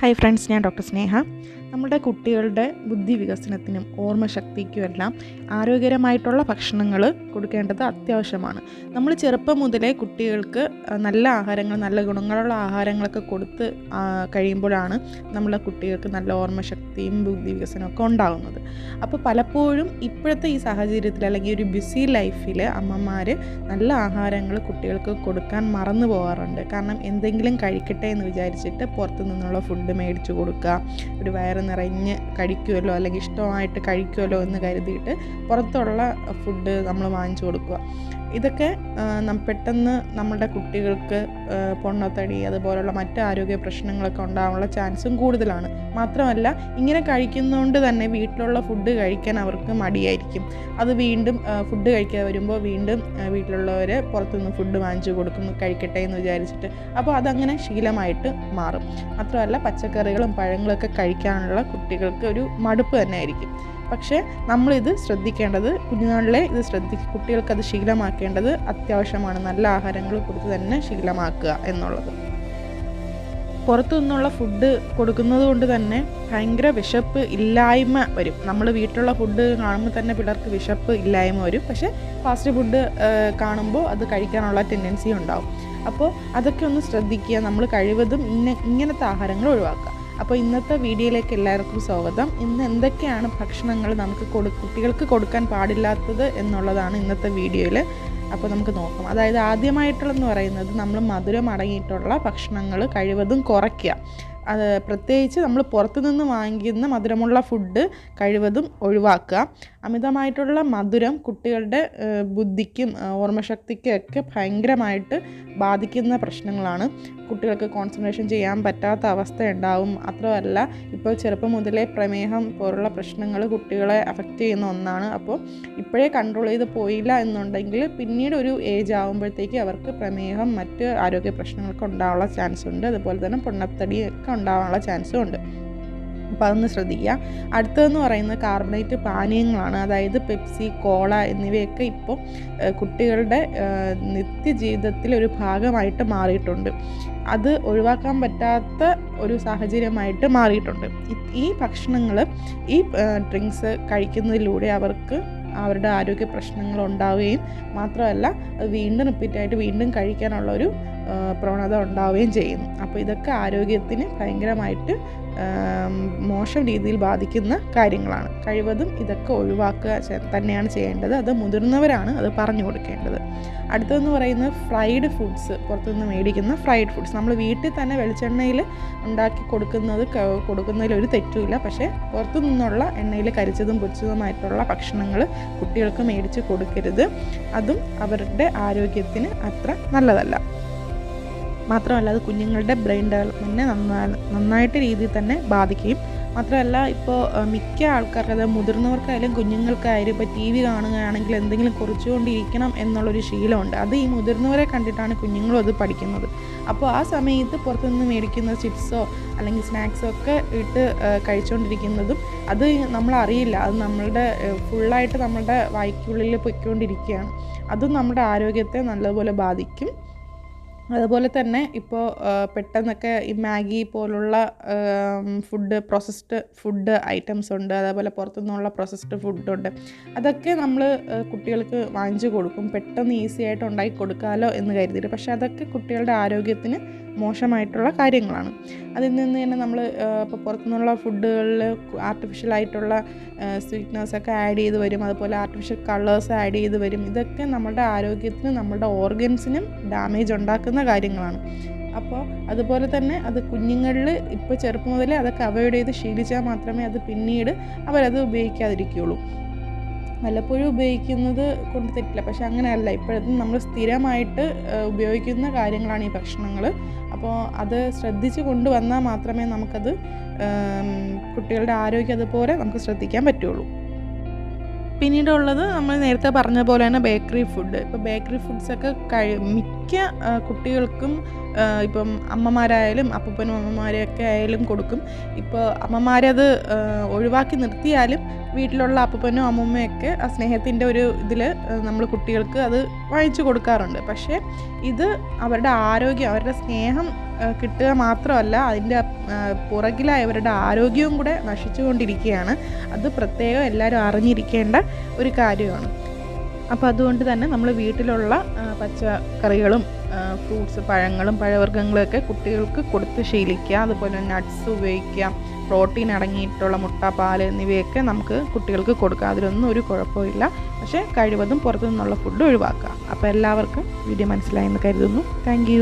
Hi friends ഞാൻ doctor Sneha. നമ്മുടെ കുട്ടികളുടെ ബുദ്ധി വികസനത്തിനും ഓർമ്മശക്തിക്കും എല്ലാം ആരോഗ്യകരമായിട്ടുള്ള ഭക്ഷണങ്ങൾ കൊടുക്കേണ്ടത് അത്യാവശ്യമാണ്. നമ്മൾ ചെറുപ്പം മുതലേ കുട്ടികൾക്ക് നല്ല ആഹാരങ്ങൾ നല്ല ഗുണങ്ങളുള്ള ആഹാരങ്ങളൊക്കെ കൊടുത്ത് കഴിയുമ്പോഴാണ് നമ്മളെ കുട്ടികൾക്ക് നല്ല ഓർമ്മശക്തിയും ബുദ്ധി വികസനമൊക്കെ ഉണ്ടാകുന്നത്. അപ്പോൾ പലപ്പോഴും ഇപ്പോഴത്തെ ഈ സാഹചര്യത്തിൽ അല്ലെങ്കിൽ ഒരു ബിസി ലൈഫിൽ അമ്മമാർ നല്ല ആഹാരങ്ങൾ കുട്ടികൾക്ക് കൊടുക്കാൻ മറന്നു പോകാറുണ്ട്. കാരണം എന്തെങ്കിലും കഴിക്കട്ടെ എന്ന് വിചാരിച്ചിട്ട് പുറത്തു നിന്നുള്ള ഫുഡ് മേടിച്ചു കൊടുക്കുക ഒരു വയറ് നിറഞ്ഞ് കഴിക്കുമല്ലോ അല്ലെങ്കിൽ ഇഷ്ടമായിട്ട് കഴിക്കുമല്ലോ എന്ന് കരുതിയിട്ട് പുറത്തുള്ള ഫുഡ് നമ്മൾ വാങ്ങിച്ചു കൊടുക്കുക. ഇതൊക്കെ പെട്ടെന്ന് നമ്മുടെ കുട്ടികൾക്ക് പൊണ്ണത്തടി അതുപോലുള്ള മറ്റ് ആരോഗ്യ പ്രശ്നങ്ങളൊക്കെ ഉണ്ടാകാനുള്ള ചാൻസും കൂടുതലാണ്. മാത്രമല്ല ഇങ്ങനെ കഴിക്കുന്നതുകൊണ്ട് തന്നെ വീട്ടിലുള്ള ഫുഡ് കഴിക്കാൻ അവർക്ക് മടിയായിരിക്കും. അത് വീണ്ടും ഫുഡ് കഴിക്കാൻ വരുമ്പോൾ വീണ്ടും വീട്ടിലുള്ളവർ പുറത്തുനിന്ന് ഫുഡ് വാങ്ങിച്ചു കൊടുക്കും കഴിക്കട്ടെ എന്ന് വിചാരിച്ചിട്ട്. അപ്പോൾ അതങ്ങനെ ശീലമായിട്ട് മാറും. മാത്രമല്ല പച്ചക്കറികളും പഴങ്ങളൊക്കെ കഴിക്കാനുള്ള കുട്ടികൾക്ക് ഒരു മടുപ്പ് തന്നെ ആയിരിക്കും. പക്ഷേ നമ്മളിത് ശ്രദ്ധിക്കേണ്ടത് കുഞ്ഞുനാളിലെ ഇത് ശ്രദ്ധി കുട്ടികൾക്കത് ശീലമാക്കേണ്ടത് അത്യാവശ്യമാണ്. നല്ല ആഹാരങ്ങൾ കൊടുത്ത് തന്നെ ശീലമാക്കുക എന്നുള്ളത്. പുറത്തു നിന്നുള്ള ഫുഡ് കൊടുക്കുന്നത് കൊണ്ട് തന്നെ ഭയങ്കര വിശപ്പ് ഇല്ലായ്മ വരും. നമ്മൾ വീട്ടിലുള്ള ഫുഡ് കാണുമ്പോൾ തന്നെ പിള്ളേർക്ക് വിശപ്പ് ഇല്ലായ്മ വരും. പക്ഷേ ഫാസ്റ്റ് ഫുഡ് കാണുമ്പോൾ അത് കഴിക്കാനുള്ള ടെൻഡൻസി ഉണ്ടാവും. അപ്പോൾ അതൊക്കെ ഒന്ന് ശ്രദ്ധിക്കുക. നമ്മൾ കഴിവതും ഇങ്ങനത്തെ ആഹാരങ്ങൾ ഒഴിവാക്കുക. അപ്പോൾ ഇന്നത്തെ വീഡിയോയിലേക്ക് എല്ലാവർക്കും സ്വാഗതം. ഇന്ന് എന്തൊക്കെയാണ് ഭക്ഷണങ്ങൾ നമുക്ക് കൊടു കുട്ടികൾക്ക് കൊടുക്കാൻ പാടില്ലാത്തത് എന്നുള്ളതാണ് ഇന്നത്തെ വീഡിയോയിൽ അപ്പോൾ നമുക്ക് നോക്കാം. അതായത് ആദ്യമായിട്ടുള്ളതെന്ന് പറയുന്നത് നമ്മൾ മധുരം അടങ്ങിയിട്ടുള്ള ഭക്ഷണങ്ങൾ കഴിവതും കുറയ്ക്കുക. അത് പ്രത്യേകിച്ച് നമ്മൾ പുറത്തുനിന്ന് വാങ്ങിക്കുന്ന മധുരമുള്ള ഫുഡ് കഴിവതും ഒഴിവാക്കുക. അമിതമായിട്ടുള്ള മധുരം കുട്ടികളുടെ ബുദ്ധിക്കും ഓർമ്മശക്തിക്കും ഒക്കെ ഭയങ്കരമായിട്ട് ബാധിക്കുന്ന പ്രശ്നങ്ങളാണ്. കുട്ടികൾക്ക് കോൺസെൻട്രേഷൻ ചെയ്യാൻ പറ്റാത്ത അവസ്ഥ ഉണ്ടാവും. മാത്രമല്ല ഇപ്പോൾ ചെറുപ്പം മുതലേ പ്രമേഹം പോലുള്ള പ്രശ്നങ്ങൾ കുട്ടികളെ അഫക്റ്റ് ചെയ്യുന്ന ഒന്നാണ്. അപ്പോൾ ഇപ്പോഴേ കൺട്രോൾ ചെയ്ത് പോയില്ല എന്നുണ്ടെങ്കിൽ പിന്നീട് ഒരു ഏജ് ആകുമ്പോഴത്തേക്ക് അവർക്ക് പ്രമേഹം മറ്റ് ആരോഗ്യ പ്രശ്നങ്ങളൊക്കെ ഉണ്ടാവാനുള്ള ചാൻസ് ഉണ്ട്. അതുപോലെ തന്നെ പൊണ്ണത്തടിയൊക്കെ ഉണ്ടാവാനുള്ള ചാൻസും ഉണ്ട്. അപ്പോൾ അതൊന്ന് ശ്രദ്ധിക്കുക. അടുത്തതെന്ന് പറയുന്നത് കാർബണേറ്റ് പാനീയങ്ങളാണ്. അതായത് പെപ്സി കോള എന്നിവയൊക്കെ ഇപ്പോൾ കുട്ടികളുടെ നിത്യജീവിതത്തിലെ ഒരു ഭാഗമായിട്ട് മാറിയിട്ടുണ്ട്. അത് ഒഴിവാക്കാൻ പറ്റാത്ത ഒരു സാഹചര്യമായിട്ട് മാറിയിട്ടുണ്ട്. ഈ ഭക്ഷണങ്ങൾ ഈ ഡ്രിങ്ക്സ് കഴിക്കുന്നതിലൂടെ അവർക്ക് അവരുടെ ആരോഗ്യ പ്രശ്നങ്ങൾ ഉണ്ടാവുകയും മാത്രമല്ല വീണ്ടും റിപ്പീറ്റായിട്ട് വീണ്ടും കഴിക്കാനുള്ള ഒരു പ്രവണത ഉണ്ടാവുകയും ചെയ്യുന്നു. അപ്പോൾ ഇതൊക്കെ ആരോഗ്യത്തിന് ഭയങ്കരമായിട്ട് മോശം രീതിയിൽ ബാധിക്കുന്ന കാര്യങ്ങളാണ്. കഴിവതും ഇതൊക്കെ ഒഴിവാക്കുക തന്നെയാണ് ചെയ്യേണ്ടത്. അത് മുതിർന്നവരാണ് അത് പറഞ്ഞു കൊടുക്കേണ്ടത്. അടുത്തതെന്ന് പറയുന്നത് ഫ്രൈഡ് ഫുഡ്സ് പുറത്തുനിന്ന് മേടിക്കുന്ന ഫ്രൈഡ് ഫുഡ്സ് നമ്മൾ വീട്ടിൽ തന്നെ വെളിച്ചെണ്ണയിൽ ഉണ്ടാക്കി കൊടുക്കുന്നത് കൊടുക്കുന്നതിൽ ഒരു തെറ്റുമില്ല. പക്ഷേ പുറത്തു നിന്നുള്ള എണ്ണയിൽ കരിച്ചതും പൊരിച്ചതുമായിട്ടുള്ള ഭക്ഷണങ്ങൾ കുട്ടികൾക്ക് മേടിച്ച് കൊടുക്കരുത്. അതും അവരുടെ ആരോഗ്യത്തിന് അത്ര നല്ലതല്ല. മാത്രമല്ല അത് കുഞ്ഞുങ്ങളുടെ ബ്രെയിൻ ഡെവലപ്മെന്റിനെ നന്നായി നന്നായിട്ട് രീതിയിൽ തന്നെ ബാധിക്കുകയും മാത്രമല്ല ഇപ്പോൾ മിക്ക ആൾക്കാർക്ക് അതായത് മുതിർന്നവർക്കായാലും കുഞ്ഞുങ്ങൾക്കായാലും ഇപ്പോൾ ടി വി കാണുകയാണെങ്കിൽ എന്തെങ്കിലും കുറിച്ചുകൊണ്ടിരിക്കണം എന്നുള്ളൊരു ശീലമുണ്ട്. അത് ഈ മുതിർന്നവരെ കണ്ടിട്ടാണ് കുഞ്ഞുങ്ങളും അത് പഠിക്കുന്നത്. അപ്പോൾ ആ സമയത്ത് പുറത്തുനിന്ന് മേടിക്കുന്ന ചിപ്സോ അല്ലെങ്കിൽ സ്നാക്സോ ഒക്കെ ഇട്ട് കഴിച്ചുകൊണ്ടിരിക്കുന്നതും അത് നമ്മളറിയില്ല. അത് നമ്മളുടെ ഫുള്ളായിട്ട് നമ്മളുടെ വായിക്കുള്ളിൽ പൊയ്ക്കൊണ്ടിരിക്കുകയാണ്. അതും നമ്മുടെ ആരോഗ്യത്തെ നല്ലതുപോലെ ബാധിക്കും. അതുപോലെ തന്നെ ഇപ്പോൾ പെട്ടെന്നൊക്കെ ഈ മാഗി പോലുള്ള ഫുഡ് പ്രോസസ്ഡ് ഫുഡ് ഐറ്റംസ് ഉണ്ട്. അതേപോലെ പുറത്തുനിന്നുള്ള പ്രോസസ്ഡ് ഫുഡുണ്ട് അതൊക്കെ നമ്മൾ കുട്ടികൾക്ക് വാങ്ങിച്ചു കൊടുക്കും. പെട്ടെന്ന് ഈസി ആയിട്ട് ഉണ്ടാക്കി കൊടുക്കാമല്ലോ എന്ന് കരുതിയിട്ട്. പക്ഷേ അതൊക്കെ കുട്ടികളുടെ ആരോഗ്യത്തിന് മോശമായിട്ടുള്ള കാര്യങ്ങളാണ്. അതിൽ നിന്ന് തന്നെ നമ്മൾ ഇപ്പോൾ പുറത്തുനിന്നുള്ള ഫുഡുകളിൽ ആർട്ടിഫിഷ്യലായിട്ടുള്ള ആയിട്ടുള്ള സ്വീറ്റ്നസ് ഒക്കെ ആഡ് ചെയ്ത് വരും. അതുപോലെ ആർട്ടിഫിഷ്യൽ കളേഴ്സ് ആഡ് ചെയ്ത് വരും. ഇതൊക്കെ നമ്മുടെ ആരോഗ്യത്തിനും നമ്മുടെ ഓർഗൻസിനും ഡാമേജ് ഉണ്ടാക്കുന്ന കാര്യങ്ങളാണ്. അപ്പോൾ അതുപോലെ തന്നെ അത് കുഞ്ഞുങ്ങളിൽ ഇപ്പോൾ ചെറുപ്പം മുതലേ അതൊക്കെ അവോയ്ഡ് ചെയ്ത് ശീലിച്ചാൽ മാത്രമേ അത് പിന്നീട് അവരത് ഉപയോഗിക്കാതിരിക്കുകയുള്ളൂ. വല്ലപ്പോഴും ഉപയോഗിക്കുന്നത് കൊണ്ട് തെറ്റില്ല. പക്ഷെ അങ്ങനെയല്ല. ഇപ്പോഴത്തെ നമ്മൾ സ്ഥിരമായിട്ട് ഉപയോഗിക്കുന്ന കാര്യങ്ങളാണ് ഈ ഭക്ഷണങ്ങൾ. അപ്പോൾ അത് ശ്രദ്ധിച്ച് കൊണ്ടുവന്നാൽ മാത്രമേ നമുക്കത് കുട്ടികളുടെ ആരോഗ്യം അതുപോലെ നമുക്ക് ശ്രദ്ധിക്കാൻ പറ്റുള്ളൂ. പിന്നീടുള്ളത് നമ്മൾ നേരത്തെ പറഞ്ഞ പോലെ തന്നെ ബേക്കറി ഫുഡ്. ഇപ്പോൾ ബേക്കറി ഫുഡ്സൊക്കെ കഴി മിക്ക കുട്ടികൾക്കും ഇപ്പം അമ്മമാരായാലും അപ്പൂപ്പനും അമ്മമാരെയൊക്കെ ആയാലും കൊടുക്കും. ഇപ്പോൾ അമ്മമാരത് ഒഴിവാക്കി നിർത്തിയാലും വീട്ടിലുള്ള അപ്പൂപ്പനും അമ്മമ്മയൊക്കെ ആ സ്നേഹത്തിന്റെ ഒരു ഇതിൽ നമ്മൾ കുട്ടികൾക്ക് അത് വാങ്ങിച്ചു കൊടുക്കാറുണ്ട്. പക്ഷേ ഇത് അവരുടെ ആരോഗ്യം അവരുടെ സ്നേഹം കിട്ടുക മാത്രമല്ല അതിന്റെ പുറകിലായി അവരുടെ ആരോഗ്യവും കൂടെ നശിച്ചുകൊണ്ടിരിക്കുകയാണ് അത് പ്രത്യേകം എല്ലാവരും അറിഞ്ഞിരിക്കേണ്ട ഒരു കാര്യമാണ്. അപ്പോൾ അതുകൊണ്ട് തന്നെ നമ്മൾ വീട്ടിലുള്ള പച്ചക്കറികളും ഫ്രൂട്ട്സ് പഴങ്ങളും പഴവർഗങ്ങളൊക്കെ കുട്ടികൾക്ക് കൊടുത്ത് ശീലിക്കുക. അതുപോലെ നട്ട്സ് ഉപയോഗിക്കുക പ്രോട്ടീൻ അടങ്ങിയിട്ടുള്ള മുട്ട പാൽ എന്നിവയൊക്കെ നമുക്ക് കുട്ടികൾക്ക് കൊടുക്കാം അതിലൊന്നും ഒരു കുഴപ്പമില്ല പക്ഷേ കഴിവതും പുറത്തു നിന്നുള്ള ഫുഡ് ഒഴിവാക്കുക. അപ്പോൾ എല്ലാവർക്കും വീഡിയോ മനസ്സിലായെന്ന് കരുതുന്നു. താങ്ക്